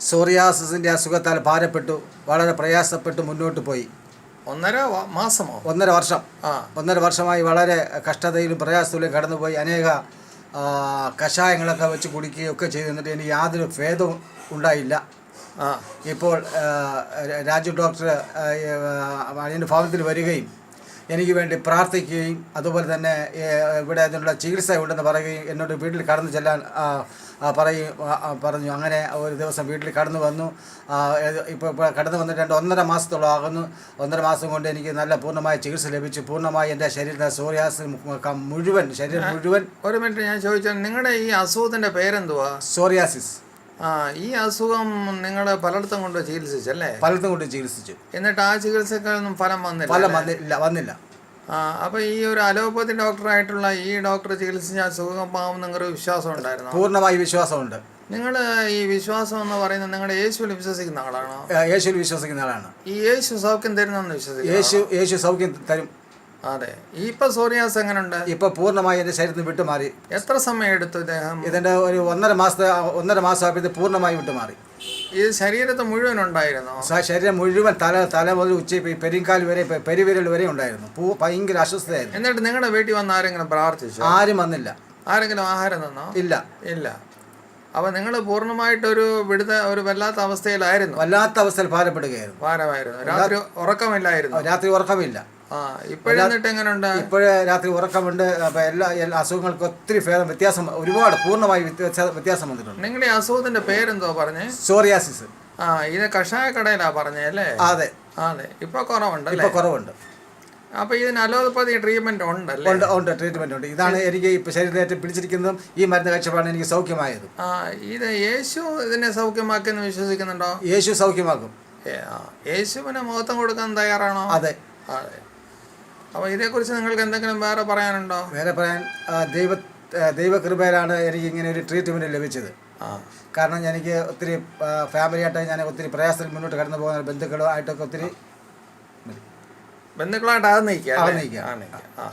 സോറിയാസിന്റെ അസുഖത്താൽ ഭാരപ്പെട്ടു വളരെ പ്രയാസപ്പെട്ട് മുന്നോട്ട് പോയി. ഒന്നര മാസമോ? ഒന്നര വർഷം. ആ. ഒന്നര വർഷമായി വളരെ കഷ്ടതയിലും പ്രയാസത്തിലും കടന്നുപോയി അനേക കഷായങ്ങളൊക്കെ വെച്ച് കുടിക്കുകയും ഒക്കെ ചെയ്തു. എന്നിട്ട് എനിക്ക് യാതൊരു ഭേദവും ഉണ്ടായില്ല. ഇപ്പോൾ രാജു ഡോക്ടർ അതിന്റെ ഭവനത്തിൽ വരികയും എനിക്ക് വേണ്ടി പ്രാർത്ഥിക്കുകയും അതുപോലെ തന്നെ ഇവിടെ അതിനുള്ള ചികിത്സ ഉണ്ടെന്ന് പറയുകയും എന്നോട് വീട്ടിൽ കടന്നു ചെല്ലാൻ പറയും പറഞ്ഞു. അങ്ങനെ ഒരു ദിവസം വീട്ടിൽ കടന്നു വന്നു. ഇപ്പോൾ ഇപ്പോൾ കടന്നു വന്നിട്ട് രണ്ട് ഒന്നര മാസത്തോളം ആകുന്നു. ഒന്നര മാസം കൊണ്ട് എനിക്ക് നല്ല പൂർണമായ ചികിത്സ ലഭിച്ചു. പൂർണമായി എന്റെ ശരീരത്തെ സോറിയാസ് മുഴുവൻ ശരീരം മുഴുവൻ ഒരു മിനിറ്റ് ഞാൻ ചോദിച്ചാൽ നിങ്ങളുടെ ഈ അസുഖത്തിന്റെ പേരെന്തുവാ? സോറിയാസിസ് ഈ അസുഖം നിങ്ങൾ പലയിടത്തും കൊണ്ട് ചികിത്സിച്ചല്ലേ? പലയിടത്തും കൊണ്ട് ചികിത്സിച്ചു. എന്നിട്ട് ആ ചികിത്സക്കൊന്നും ഫലം വന്നില്ല ഫലം വന്നില്ല വന്നില്ല. ആ അപ്പൊ ഈ ഒരു അലോപ്പതി ഡോക്ടറായിട്ടുള്ള ഈ ഡോക്ടർ ചികിത്സിച്ച സുഖമാവും നിങ്ങളുടെ വിശ്വാസം ഉണ്ടായിരുന്നു? പൂർണമായി വിശ്വാസമുണ്ട്. നിങ്ങൾ ഈ വിശ്വാസം എന്ന് പറയുന്നത് നിങ്ങളുടെ യേശുവിൽ വിശ്വസിക്കുന്ന ആളാണോ? യേശുവിൽ വിശ്വസിക്കുന്ന ആളാണ്. ഈ യേശു സൗഖ്യം തരുന്നെന്ന് വിശ്വസിക്കുന്നു യേശു യേശു സൗഖ്യം തരും. അതെ. ഇപ്പൊ സോറിയാസ് എങ്ങനെയുണ്ട് ഇപ്പൊ പൂർണമായി എന്റെ ശരീരത്തിൽ വിട്ടുമാറി. എത്ര സമയം എടുത്തു ഇദ്ദേഹം? ഇതിന്റെ ഒരു ഒന്നര മാസത്തെ ഒന്നര മാസം ഇത് പൂർണമായി വിട്ടുമാറി. ഈ ശരീരത്തെ മുഴുവൻ ഉണ്ടായിരുന്നു? ശരീരം മുഴുവൻ തല തല മുതൽ ഉച്ച പെരിങ്കാൽ വരെ പെരുവിരൽ വരെ ഉണ്ടായിരുന്നു. പൂ ഭയങ്കര അസ്വസ്ഥയായിരുന്നു എന്നിട്ട് നിങ്ങളുടെ വീട്ടിൽ വന്ന് ആരെങ്കിലും പ്രാർത്ഥിച്ചു? ആരും വന്നില്ല. ആരെങ്കിലും ആഹാരം തന്നോ? ഇല്ല. ഇല്ല. അപ്പൊ നിങ്ങൾ പൂർണമായിട്ടൊരു വിടുത ഒരു വല്ലാത്ത അവസ്ഥയിലായിരുന്നു. വല്ലാത്ത അവസ്ഥയിൽ ഭാരപ്പെടുകയായിരുന്നു. ഭാരമായിരുന്നു. രാത്രി ഉറക്കമില്ലായിരുന്നു. രാത്രി ഉറക്കമില്ല. ഇപ്പോഴേ രാത്രി ഉറക്കമുണ്ട്. അപ്പൊ എല്ലാ എല്ലാ അസുഖങ്ങൾക്കും ഒത്തിരി ഭേദം വ്യത്യാസം ഒരുപാട് പൂർണമായി വ്യത്യാസ- വന്നിട്ടുണ്ട്. നിങ്ങളുടെ അസുഖത്തിന്റെ പേരെന്തോ പറഞ്ഞേ? സോറിയാസിസ്. ആ ഇത് കഷായ കടയിലാ പറഞ്ഞേ അല്ലേ? അതെ. അതെ. ഇപ്പൊ കുറവുണ്ട് ഇപ്പൊ കുറവുണ്ട്. അപ്പൊ ഇതിന് അലോപ്പതി ട്രീറ്റ്മെന്റ് ഉണ്ടല്ലേ? ഉണ്ട് ഉണ്ട് ട്രീറ്റ്മെന്റ് ഉണ്ട്. ഇതാണ് എനിക്ക് ഇപ്പൊ ശരീരത്തെ പിടിച്ചിരിക്കുന്നതും ഈ മരുന്ന് കഴിച്ചപ്പോഴാണ് എനിക്ക് സൗഖ്യമായത്. ആ ഇത് യേശു ഇതിനെ സൗഖ്യമാക്കിയെന്ന് വിശ്വസിക്കുന്നുണ്ടോ? യേശു സൗഖ്യമാക്കും. യേശുവിനെ മുഖത്തം യേശുവിന് മഹത്വം കൊടുക്കാൻ തയ്യാറാണോ? അതെ. അതെ. അപ്പൊ ഇതേക്കുറിച്ച് നിങ്ങൾക്ക് എന്തെങ്കിലും വേറെ പറയാനുണ്ടോ? വേറെ പറയാൻ ദൈവ ദൈവകൃപയിലാണ് എനിക്ക് ഇങ്ങനെ ഒരു ട്രീറ്റ്മെന്റ് ലഭിച്ചത്. കാരണം എനിക്ക് ഒത്തിരി ഫാമിലിയായിട്ട് ഞാൻ ഒത്തിരി പ്രയാസത്തിൽ മുന്നോട്ട് കടന്നു പോകുന്ന ബന്ധുക്കളുമായിട്ടൊക്കെ ഒത്തിരി ബന്ധുക്കളായിട്ട് അത് നിൽക്കുക അത് ആ.